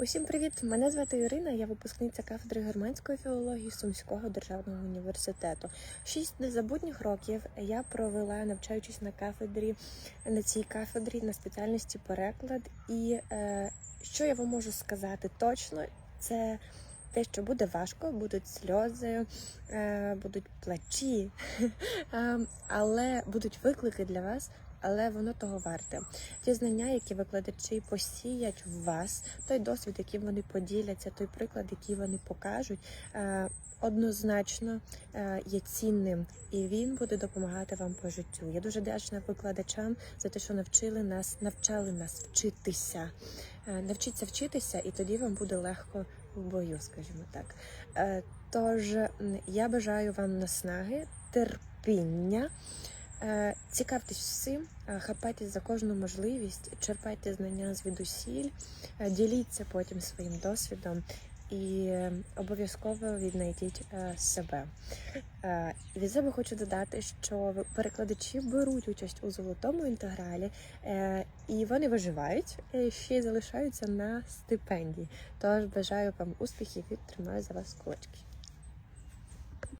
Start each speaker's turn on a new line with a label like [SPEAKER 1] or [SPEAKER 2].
[SPEAKER 1] Усім привіт! Мене звати Ірина, я випускниця кафедри германської філології Сумського державного університету. Шість незабутніх років я провела, навчаючись на кафедрі на цій кафедрі на спеціальності переклад. І е, що я вам можу сказати точно, це те, що буде важко, будуть сльози, е, будуть плачі, е, але будуть виклики для вас. Але воно того варте. Ті знання, які викладачі посіять в вас, той досвід, яким вони поділяться, той приклад, який вони покажуть, е, однозначно є цінним, і він буде допомагати вам по життю. Я дуже вдячна викладачам за те, що навчили нас, навчали нас вчитися. Навчіться вчитися, і тоді вам буде легко в бою, скажімо так. Е, Тож я бажаю вам наснаги, терпіння. Е, Цікавтесь всім, е, хапайтесь за кожну можливість, черпайте знання звідусіль, діліться потім своїм досвідом і обов'язково віднайдіть е, себе. Е, Від себе хочу додати, що перекладачі беруть участь у золотому інтегралі, е, і вони виживають і ще й залишаються на стипендії. Тож бажаю вам успіхів і тримаю за вас кулачки.